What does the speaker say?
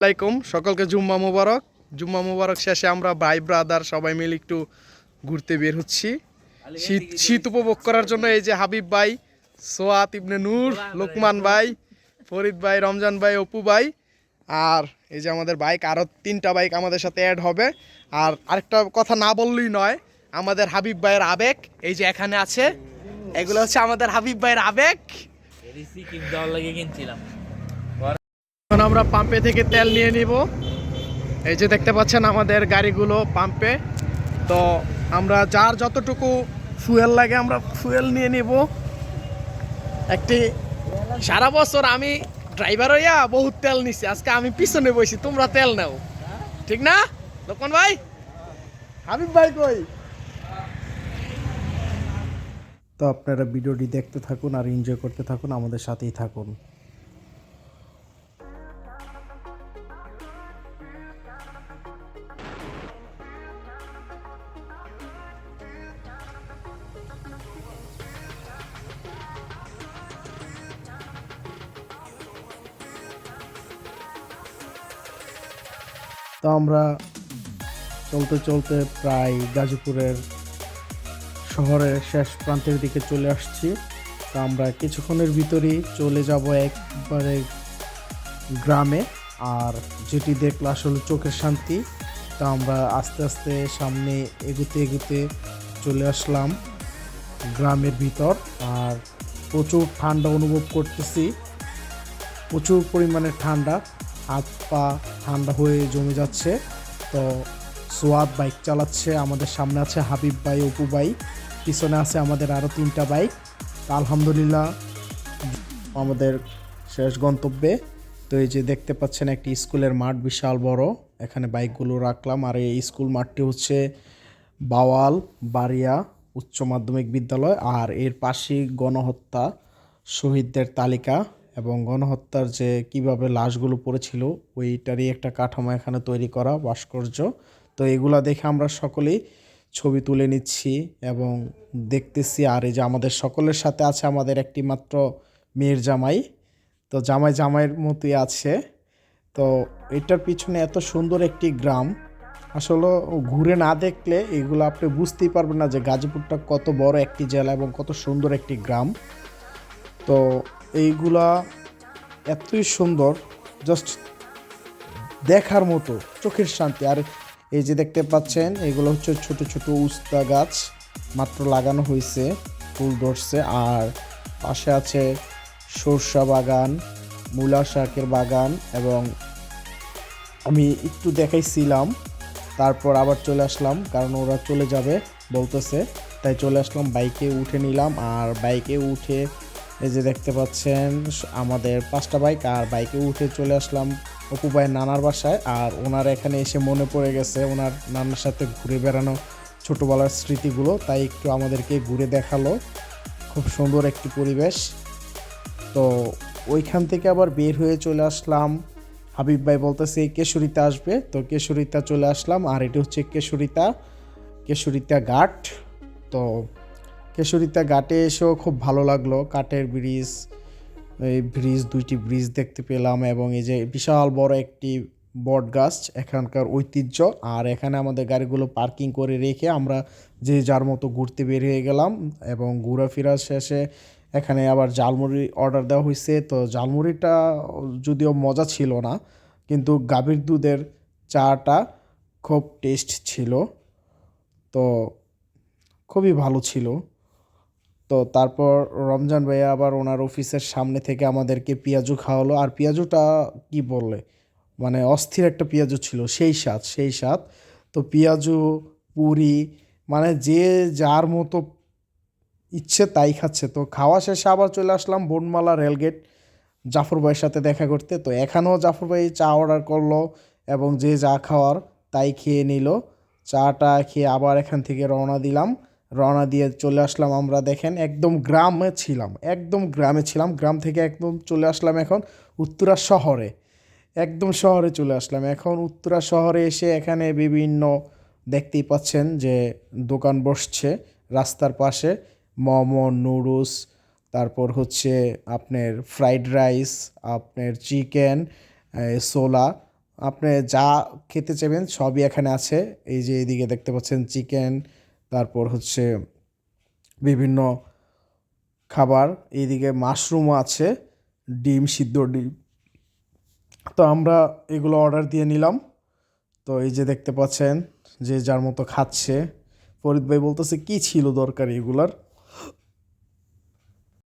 আলাইকুম সকলকে জুম্মা মুবারক। জুম্মা মুবারক শেষে আমরা ভাই ব্রাদার সবাই মিলে একটু ঘুরতে বের হচ্ছি। শীত শীত উপভোগ করার জন্য এই যে হাবিব ভাই সোয়াত ইবনে নূর লোকমান ভাই ফরিদ ভাই রমজান ভাই অপু ভাই আর এই যে আমাদের বাইক আরও তিনটা বাইক আমাদের সাথে অ্যাড হবে। আর আরেকটা কথা না বললেই নয় আমাদের হাবিব ভাইয়ের আবেগ এই যে এখানে আছে এগুলো হচ্ছে আমাদের হাবিব ভাইয়ের আবেগ। কিনছিলাম। এখন আমরা পাম্পে থেকে তেল নিয়ে নিব। এই যে দেখতে পাচ্ছেন আমাদের গাড়িগুলো পাম্পে তো আমরা যার যতটুকু ফুয়েল লাগে আমরা ফুয়েল নিয়ে নিব। একটি সারা বছর আমি ড্রাইভার হইয়া বহুত তেল নিছি, আজকে আমি পিছনে বসি তোমরা তেল নাও। ঠিক না? লোকন ভাই? হাবিব ভাই কই? তো আপনারা ভিডিওটি দেখতে থাকুন আর এনজয় করতে থাকুন, আমাদের সাথেই থাকুন। তো আমরা চলতে চলতে প্রায় গাজীপুরের শহরের শেষ প্রান্তের দিকে চলে আসছি। তো আমরা কিছুক্ষণের ভিতরেই চলে যাব একবারে গ্রামে। আর যেটি দেখলে আসলে চোখের শান্তি, তা আমরা আস্তে আস্তে সামনে এগুতে এগুতে চলে আসলাম গ্রামের ভিতর। আর প্রচুর ঠান্ডা অনুভব করতেছি। প্রচুর পরিমাণে ঠান্ডা। হাত পা ঠান্ডা হয়ে জমে যাচ্ছে। তো সোয়াদ বাইক চালাচ্ছে, আমাদের সামনে আছে হাবিব ভাই, অপু ভাই, পিছনে আছে আমাদের আরও তিনটা বাইক। আলহামদুলিল্লাহ, আমাদের শেষ গন্তব্যে। তো এই যে দেখতে পাচ্ছেন, একটি স্কুলের মাঠ বিশাল বড়। এখানে বাইকগুলো রাখলাম। আর এই স্কুল মাঠটি হচ্ছে বাওয়াল বাড়িয়া উচ্চ মাধ্যমিক বিদ্যালয়। আর এর পাশেই গণহত্যা শহীদদের তালিকা। এবং গণহত্যার যে কীভাবে লাশগুলো পড়েছিল, ওইটারই একটা কাঠামো এখানে তৈরি করা, ভাস্কর্য। তো এগুলা দেখে আমরা সকলেই ছবি তুলে নিচ্ছি এবং দেখতেছি, আর এই যে আমাদের সকলের সাথে আছে আমাদের একটি মাত্র মেয়ের জামাই। তো জামাই জামাইয়ের মতোই আছে। তো এটার পিছনে এত সুন্দর একটি গ্রাম। আসলে ঘুরে না দেখলে এগুলো আপনি বুঝতেই পারবেন না যে গাজীপুরটা কত বড় একটি জেলা এবং কত সুন্দর একটি গ্রাম। তো এইগুলা এতই সুন্দর জাস্ট দেখার মতো, চোখের শান্তি। আর এই যে দেখতে পাচ্ছেন, এগুলো হচ্ছে ছোট ছোট উস্তা গাছ, মাত্র লাগানো হয়েছে, ফুল ধরছে। আর পাশে আছে সরষা বাগান, মূলা শাকের বাগান, এবং আমি একটু দেখাইছিলাম, তারপর আবার চলে আসলাম, কারণ ওরা চলে যাবে বলতেছে। তাই চলে আসলাম, বাইকে উঠে নিলাম, আর বাইকে উঠে এই যে দেখতে পাচ্ছেন, আমাদের পাঁচটা বাইক, আর বাইকে উঠে চলে আসলাম অপু ভাইয়ের নানার বাসায়, আর ওনার এখানে এসে মনে পড়ে গেছে, ওনার নানার সাথে ঘুরে বেড়ানো ছোটোবেলার স্মৃতিগুলো, তাই একটু আমাদেরকে ঘুরে দেখাল। খুব সুন্দর একটি পরিবেশ। তো ওইখান থেকে আবার বের হয়ে চলে আসলাম। হাবিব ভাই বলতেছে, কেশরিতা আসবে। তো কেশরিতা চলে আসলাম, আর এটি হচ্ছে কেশরিতা কেশরিতা ঘাট। তো কেশরিতা ঘাটে এসেও খুব ভালো লাগল। কাঠের ব্রিজ, এই ব্রিজ, দুইটি ব্রিজ দেখতে পেলাম এবং এই যে বিশাল বড় একটি বট গাছ এখানকার ঐতিহ্য। আর এখানে আমাদের গাড়িগুলো পার্কিং করে রেখে আমরা যে যার মতো ঘুরতে বের হয়ে গেলাম এবং ঘোরাফেরা শেষে এখানে আবার জালমুড়ি অর্ডার দেওয়া হয়েছে। তো জালমুড়িটা যদিও মজা ছিল না, কিন্তু গাভীর দুধের চাটা খুব টেস্ট ছিল। তো খুবই ভালো ছিল। তো তারপর রমজান ভাইয়া আবার ওনার অফিসের সামনে থেকে আমাদেরকে পেঁয়াজু খাওয়ালো। আর পেঁয়াজুটা কি বললে? মানে অস্থির একটা পেঁয়াজু ছিল, সেই স্বাদ সেই স্বাদ। তো পেঁয়াজু, পুরি মানে যে যার মতো ইচ্ছে তাই খাচ্ছে। তো খাওয়া শেষে আবার চলে আসলাম বনমালা রেলগেট জাফর ভাইয়ের সাথে দেখা করতে। তো এখানেও জাফর ভাই চা অর্ডার করল এবং যে যা খাওয়ার তাই খেয়ে নিল। চাটা খেয়ে আবার এখান থেকে রওনা দিলাম। রওনা দিয়ে চলে আসলাম আমরা, দেখেন একদম গ্রামে ছিলাম, একদম গ্রামে ছিলাম, গ্রাম থেকে একদম চলে আসলাম এখন উত্তরা শহরে, একদম শহরে চলে আসলাম। এখন উত্তরা শহরে এসে এখানে বিভিন্ন দেখতেই পাচ্ছেন যে দোকান বসছে, রাস্তার পাশে মোমো, নুডলস, তারপর হচ্ছে আপনার ফ্রাইড রাইস, আপনার চিকেন সোলা আপনি যা খেতে চাইবেন সবই এখানে আছে। এই যে এইদিকে দেখতে পাচ্ছেন চিকেন তারপর হচ্ছে বিভিন্ন খাবার, এইদিকে মাশরুমও আছে, ডিম, সিদ্ধ ডিম। তো আমরা এগুলো অর্ডার দিয়ে নিলাম। তো এই যে দেখতে পাচ্ছেন যে যার মতো খাচ্ছে। ফরিদ ভাই বলতেছে, কি ছিল দরকার এগুলার?